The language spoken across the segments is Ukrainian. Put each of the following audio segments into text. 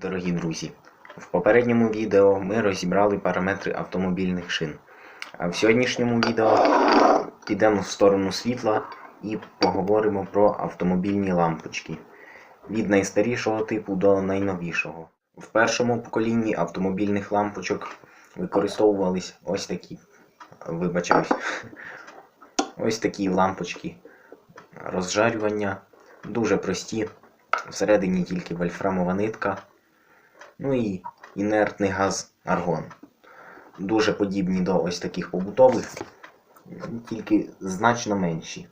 Дорогі друзі, в попередньому відео ми розібрали параметри автомобільних шин. А в сьогоднішньому відео підемо в сторону світла і поговоримо про автомобільні лампочки від найстарішого типу до найновішого. В першому поколінні автомобільних лампочок використовувались ось такі, вибачаюсь, ось такі лампочки розжарювання, дуже прості. Всередині тільки вольфрамова нитка. Ну і інертний газ аргон. Дуже подібні до ось таких побутових, тільки значно менші.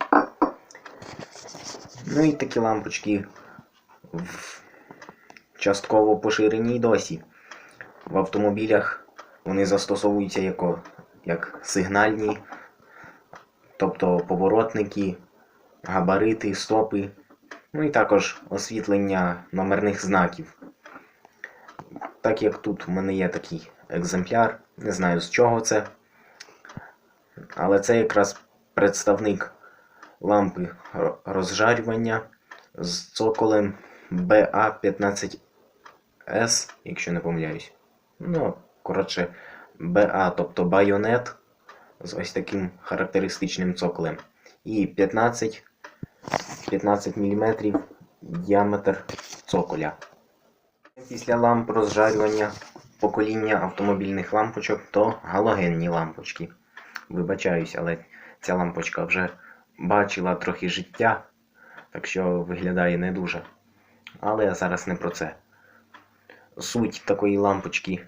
Ну і такі лампочки в частково поширені досі. В автомобілях вони застосовуються як, як сигнальні, тобто поворотники, габарити, стопи, ну і також освітлення номерних знаків. Так як тут в мене є такий екземпляр, не знаю з чого це. Але це якраз представник лампи розжарювання з цоколем BA15S, якщо не помиляюсь. Ну, коротше, BA, тобто байонет з ось таким характеристичним цоколем. І 15, 15 мм діаметр цоколя. Після ламп розжарювання покоління автомобільних лампочок то галогенні лампочки. Вибачаюсь, але ця лампочка вже бачила трохи життя, так що виглядає не дуже. Але зараз не про це. Суть такої лампочки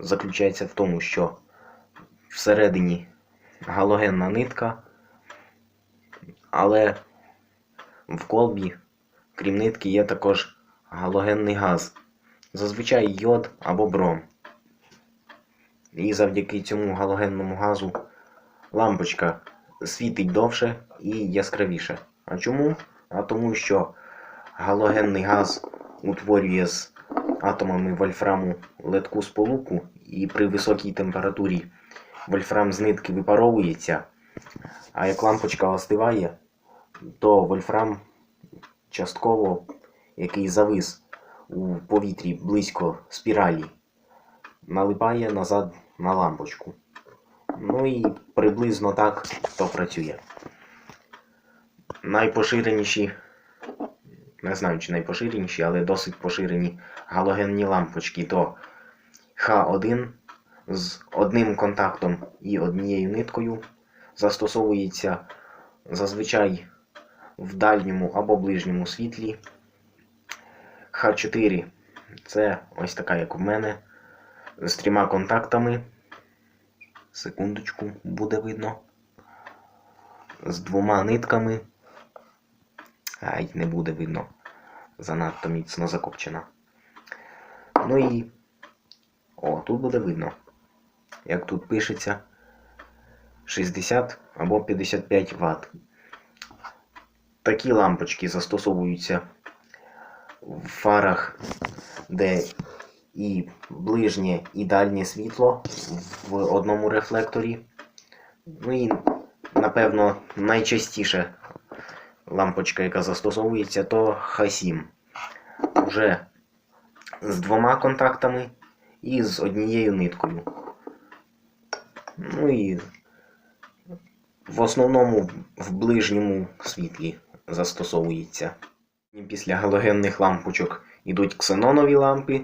заключається в тому, що всередині галогенна нитка, але в колбі, крім нитки, є також галогенний газ, зазвичай йод або бром. І завдяки цьому галогенному газу лампочка світить довше і яскравіше. А чому? А тому що галогенний газ утворює з атомами вольфраму литку сполуку, і при високій температурі вольфрам з нитки випаровується, а як лампочка остиває, то вольфрам частково який завис у повітрі близько спіралі, налипає назад на лампочку. Ну і приблизно так то працює. Найпоширеніші, не знаю чи найпоширеніші, але досить поширені галогенні лампочки то Х1 з одним контактом і однією ниткою застосовується зазвичай в дальньому або ближньому світлі. Х4 це ось така, як в мене, з трьома контактами. Секундочку, буде видно. З двома нитками. Ай, не буде видно. Занадто міцно закопчена. Ну і. О, тут буде видно. Як тут пишеться 60 або 55 Вт. Такі лампочки застосовуються в фарах, де і ближнє, і дальнє світло в одному рефлекторі. Ну і, напевно, найчастіше лампочка, яка застосовується, то Х7. Уже з двома контактами і з однією ниткою. Ну і в основному в ближньому світлі застосовується. Після галогенних лампочок йдуть ксенонові лампи,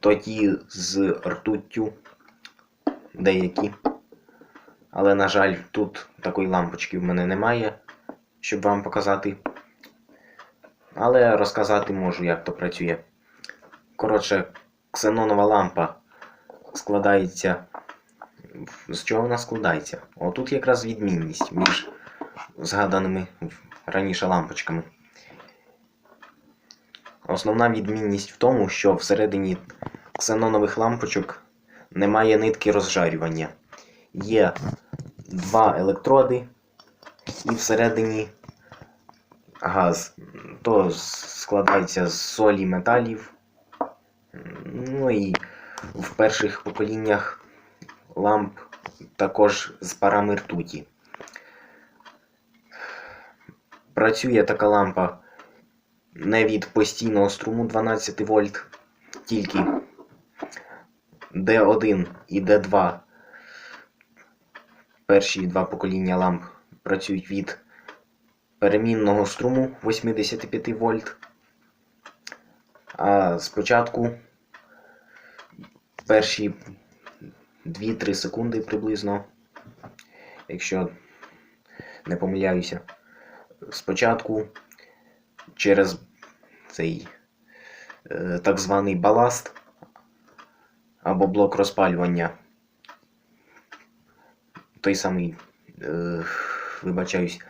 то ті з ртуттю деякі. Але, на жаль, тут такої лампочки в мене немає, щоб вам показати. Але розказати можу, як то працює. Коротше, ксенонова лампа складається. З чого вона складається? Отут якраз відмінність між згаданими раніше лампочками. Основна відмінність в тому, що всередині ксенонових лампочок немає нитки розжарювання. Є два електроди і всередині газ. То складається з солі металів. Ну і в перших поколіннях ламп також з парами ртуті. Працює така лампа не від постійного струму 12 вольт, тільки D1 і D2. Перші два покоління ламп працюють від перемінного струму 85 вольт. А спочатку перші 2-3 секунди приблизно, якщо не помиляюся, спочатку через цей е, так званий баласт або блок розпалювання. Той самий, е, вибачаюсь,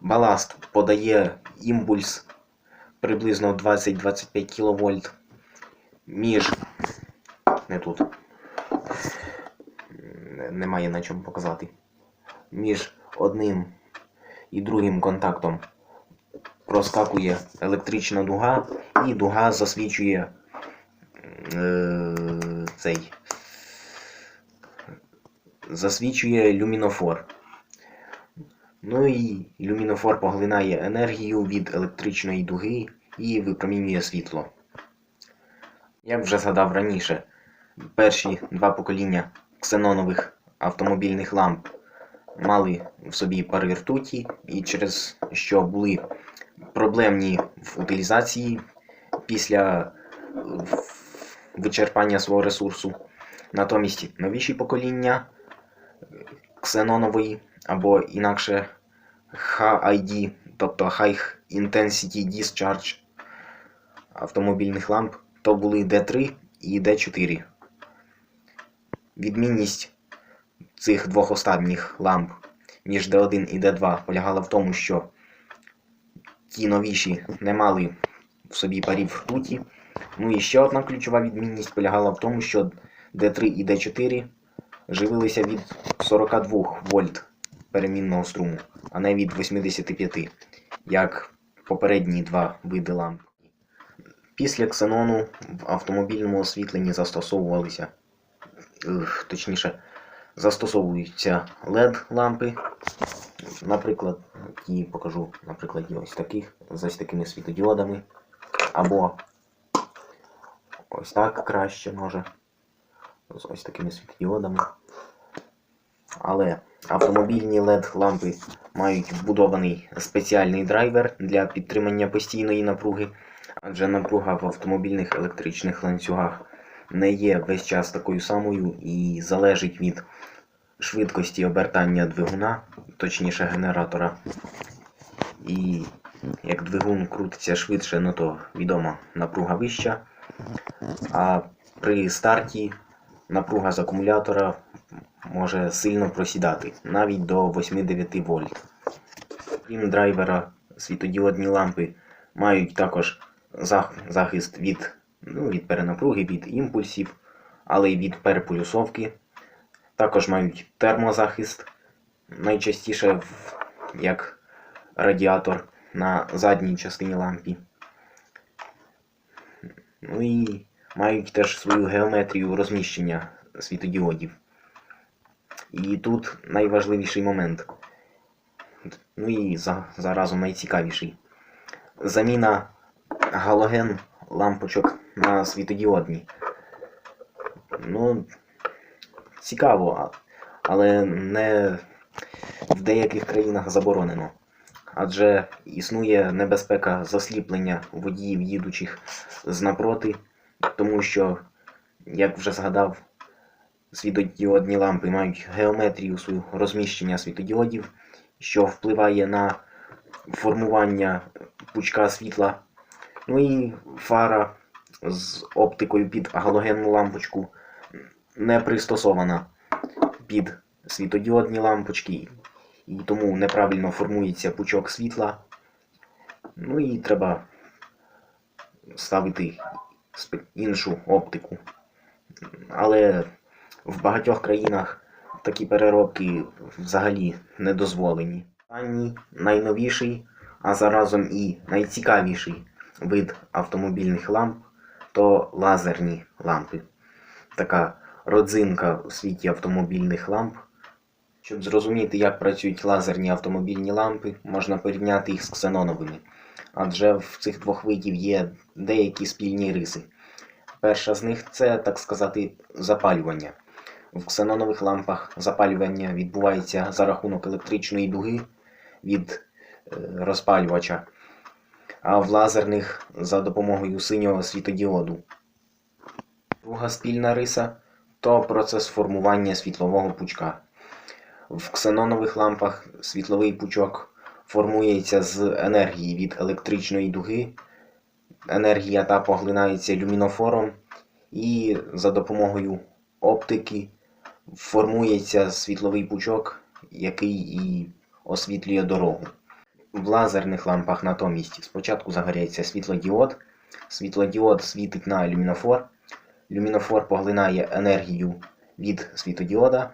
баласт подає імпульс приблизно 20-25 кВт між. Не тут. Немає на чому показати. Між одним і другим контактом проскакує електрична дуга, і дуга засвічує е, цей. Засвічує люмінофор. Ну і люмінофор поглинає енергію від електричної дуги і випромінює світло. Як вже згадав раніше, перші два покоління ксенонових автомобільних ламп мали в собі пари ртуті, і через що були проблемні в утилізації після е, вичерпання свого ресурсу. Натомість новіші покоління ксенонової або інакше HID, тобто High Intensity Discharge автомобільних ламп, то були D3 і D4. Відмінність цих двох останніх ламп між D1 і D2 полягала в тому, що ті новіші не мали в собі парів ртуті. Ну і ще одна ключова відмінність полягала в тому, що D3 і D4 живилися від 42 вольт перемінного струму, а не від 85, як попередні два види ламп. Після ксенону в автомобільному освітленні застосовувалися, точніше, застосовуються LED-лампи. Наприклад, ті покажу на прикладі ось таких, з ось такими світодіодами. Або ось так краще може. З ось такими світодіодами. Але автомобільні LED-лампи мають вбудований спеціальний драйвер для підтримання постійної напруги, адже напруга в автомобільних електричних ланцюгах не є весь час такою самою і залежить від швидкості обертання двигуна, точніше генератора. І як двигун крутиться швидше, ну то відомо напруга вища. А при старті напруга з акумулятора може сильно просідати, навіть до 8-9 вольт. Крім драйвера, світодіодні лампи мають також захист від, ну, від перенапруги, від імпульсів, але й від переполюсовки. Також мають термозахист, найчастіше як радіатор на задній частині лампі. Ну і мають теж свою геометрію розміщення світодіодів. І тут найважливіший момент. Ну і за, заразом найцікавіший. Заміна галоген лампочок на світодіодні. Ну, цікаво, але не в деяких країнах заборонено. Адже існує небезпека засліплення водіїв їдучих з напроти, тому що, як вже згадав, світодіодні лампи мають геометрію свою розміщення світодіодів, що впливає на формування пучка світла. Ну і фара з оптикою під галогенну лампочку не пристосована під світодіодні лампочки, і тому неправильно формується пучок світла. Ну і треба ставити іншу оптику. Але в багатьох країнах такі переробки взагалі не дозволені. Останній найновіший, а заразом і найцікавіший вид автомобільних ламп то лазерні лампи. Така родзинка у світі автомобільних ламп, Щоб зрозуміти, як працюють лазерні автомобільні лампи, можна порівняти їх з ксеноновими, адже в цих двох видів є деякі спільні риси. Перша з них це, так сказати, запалювання. В ксенонових лампах запалювання відбувається за рахунок електричної дуги від е, розпалювача, а в лазерних за допомогою синього світодіоду. Друга спільна риса то процес формування світлового пучка. В ксенонових лампах світловий пучок формується з енергії від електричної дуги. Енергія та поглинається люмінофором, і за допомогою оптики формується світловий пучок, який і освітлює дорогу. В лазерних лампах натомість спочатку загоряється світлодіод. Світлодіод світить на люмінофор. Люмінофор поглинає енергію від світодіода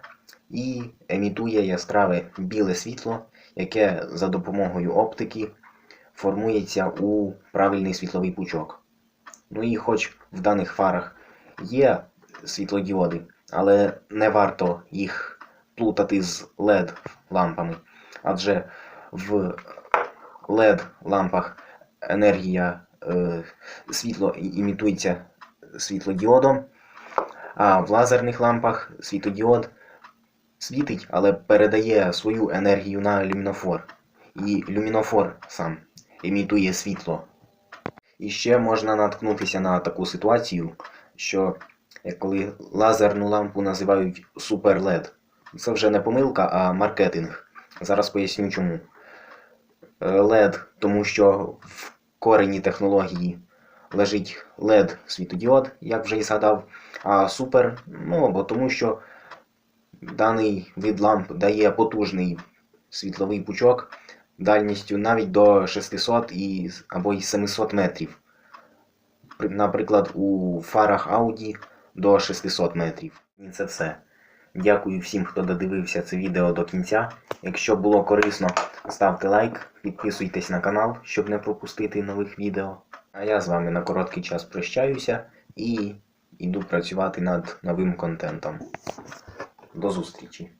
і емітує яскраве біле світло, яке за допомогою оптики формується у правильний світловий пучок. Ну і хоч в даних фарах є світлодіоди, але не варто їх плутати з LED лампами, адже в LED лампах енергія е, світло імітується світлодіодом, а в лазерних лампах світодіод світить, але передає свою енергію на люмінофор. І люмінофор сам імітує світло. І ще можна наткнутися на таку ситуацію, що коли лазерну лампу називають LED. Це вже не помилка, а маркетинг. Зараз поясню чому. Е, LED, тому що в корені технології лежить LED світодіод, як вже і згадав, а Super, ну або тому що даний вид ламп дає потужний світловий пучок дальністю навіть до 600 і, або й 700 метрів. Наприклад, у фарах Audi до 600 метрів. І це все. Дякую всім, хто додивився це відео до кінця. Якщо було корисно, ставте лайк, підписуйтесь на канал, щоб не пропустити нових відео. А я з вами на короткий час прощаюся і йду працювати над новим контентом. До зустрічі!